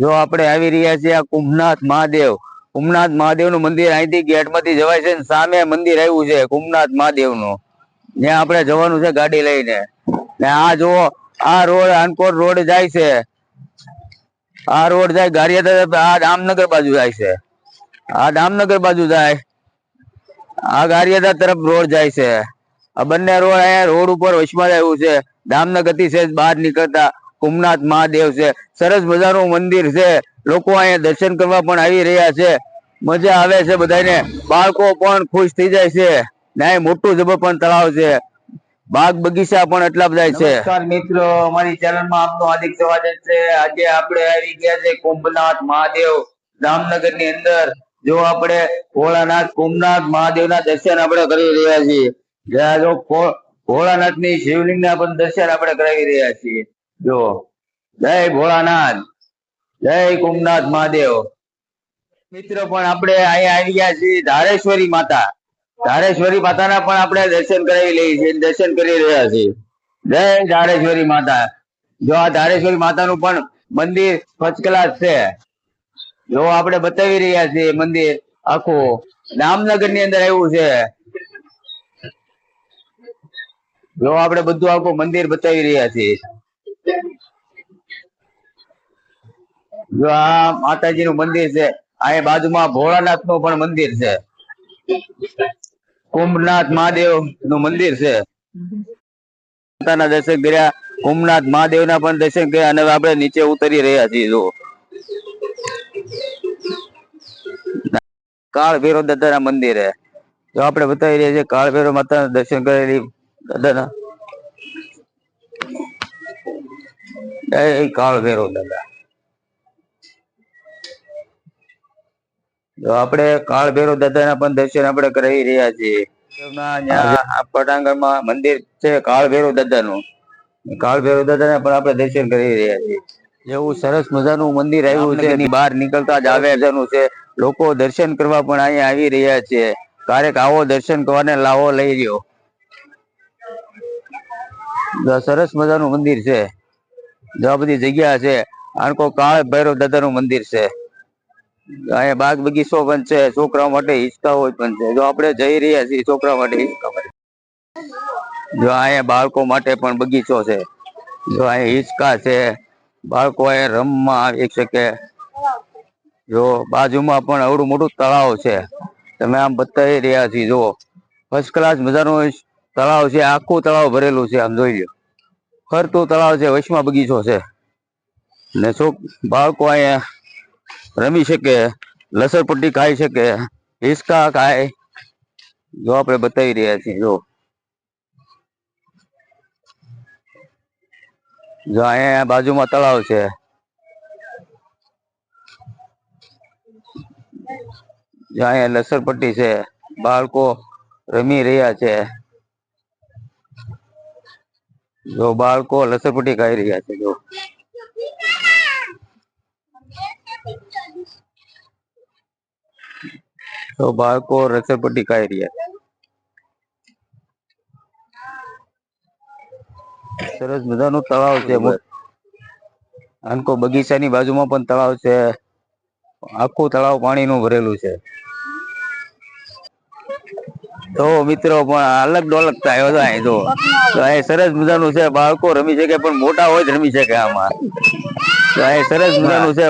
જો આપણે આવી રહ્યા છીએ આ કુંભનાથ મહાદેવ કુંભનાથ મહાદેવનું મંદિર અહીંથી ગેટમાંથી જવાય છે સામે મંદિર આવ્યું છે, કુંભનાથ મહાદેવનું આપણે જવાનું છે ગાડી લઈને. ને આ જો, આ રોડ, આનકોટ રોડ જાય છે. આ રોડ જાય ગારિયાધાર, આ દામનગર બાજુ જાય છે. આ દામનગર બાજુ જાય. આ ગારિયાધાર તરફ રોડ જાય છે. આ બંને રોડ અહીંયા રોડ ઉપર વચમાં આવ્યું છે. દામનગરથી સહેજ બહાર નીકળતા. કુંભનાથ મહાદેવ છે. સરસ મજાનું મંદિર છે. લોકો અહીંયા દર્શન કરવા પણ આવી રહ્યા છે. મજા આવે છે બધાને બાળકો પણ ખુશ થઈ જાય છે. ને મોટું જબર પણ તળાવ છે. બાગ બગીચા પણ એટલા બધા છે. મિત્રો. અમારી ચેનલમાં આપનું હાર્દિક સ્વાગત છે. આજે આપણે આવી ગયા છે કુંભનાથ મહાદેવ જામનગરની અંદર. જો આપણે ભોળાનાથ, કુંભનાથ મહાદેવ ના દર્શન આપણે કરી રહ્યા છીએ. ભોળાનાથની શિવલિંગ ના પણ દર્શન આપણે કરાવી રહ્યા છીએ. જો જય ભોળાનાથ. જય કુમનાથ મહાદેવ. મિત્રો, પણ આપણે અહીંયા આવી ગયા છીએ ધારેશ્વરી માતા. ધારેશ્વરી માતાના પણ આપણે દર્શન કરાવી લઈએ છીએ, દર્શન કરી રહ્યા છીએ. જય ધારેશ્વરી માતા. જો આ ધારેશ્વરી માતાનું પણ મંદિર ફર્સ્ટ ક્લાસ છે. જો આપણે બતાવી રહ્યા છીએ મંદિર આખું. જામનગરની અંદર આવ્યું છે. જો આપણે બધું આખું મંદિર બતાવી રહ્યા છીએ. આ માતાજી નું મંદિર છે અહીં બાજુમાં ભોળાનાથનું પણ મંદિર છે. કુંભનાથ મહાદેવનું મંદિર છે. માતાના દર્શન કર્યા, કુંભનાથ મહાદેવ ના પણ દર્શન કર્યા અને આપડે નીચે ઉતરી રહ્યા છીએ જો કાળ ભૈરવ દાદા ના મંદિરે જો આપણે બતાવી રહ્યા છીએ કાળ ભૈરવ માતા દર્શન કરેલી દાદાના. કાળ ભૈરવ દાદા. આપણે કાળ ભૈરવ દાદાના પણ દર્શન આપણે કરાવી રહ્યા છીએ. પટાંગણમાં મંદિર છે કાળ ભૈરવ દાદાનું. કાળ ભૈરવ દાદાના પણ આપણે દર્શન કરી રહ્યા છીએ. જેવું સરસ મજાનું મંદિર આવ્યું છે. એની બહાર નીકળતા જ આવે છે. લોકો દર્શન કરવા પણ અહીંયા આવી રહ્યા છે. ક્યારેક આવો દર્શન કરવાને લાવો લઈ રહ્યો સરસ મજાનું મંદિર છે. જો બધી જગ્યા છે. આણકો કાળ ભૈરવ દાદાનું મંદિર છે. અહીંયા બાગ બગીચો પણ છે, છોકરાઓ માટે હિંચકાઓ પણ છે. જો આપણે જઈ રહ્યા છીએ છોકરા માટે જો અહીંયા બાળકો માટે પણ બગીચો છે. જો અહીંયા હિંચકા છે, બાળકો અહીંયા રમવા આવી શકે. જો બાજુમાં પણ અવડું મોટું તળાવ છે. તમે આમ બતાવી રહ્યા છીએ, જુઓ. ફર્સ્ટ ક્લાસ મજાનું તળાવ છે, આખું તળાવ ભરેલું છે, આમ જોઈ લો ફરતું તળાવ છે વચમાં બગીચો છે. ને છોક, બાળકો અહીંયા રમી શકે, લસરપટ્ટી ખાઈ શકે, હિસકા ખાય. જો આપણે બતાવી રહ્યા છીએ, જો. જો અહીંયા બાજુમાં તળાવ છે. જો અહીંયા લસરપટ્ટી છે, બાળકો રમી રહ્યા છે. જો બાળકો લસરપટ્ટી ખાઈ રહ્યા છે, જો. તો બાળકો રસરપટ્ટી ખાઈ રહ્યા સરસ મજાનું તળાવ છે. આનકો બગીચાની બાજુમાં પણ તળાવ છે. આખું તળાવ પાણીનું ભરેલું છે. તો મિત્રો પણ અલગ ડોલક આવ્યો હતો અહીં તો. અહીં સરસ મજાનું છે. બાળકો રમી શકે પણ મોટા હોય જ રમી શકે આમાં. તો અહીં સરસ મજાનું છે.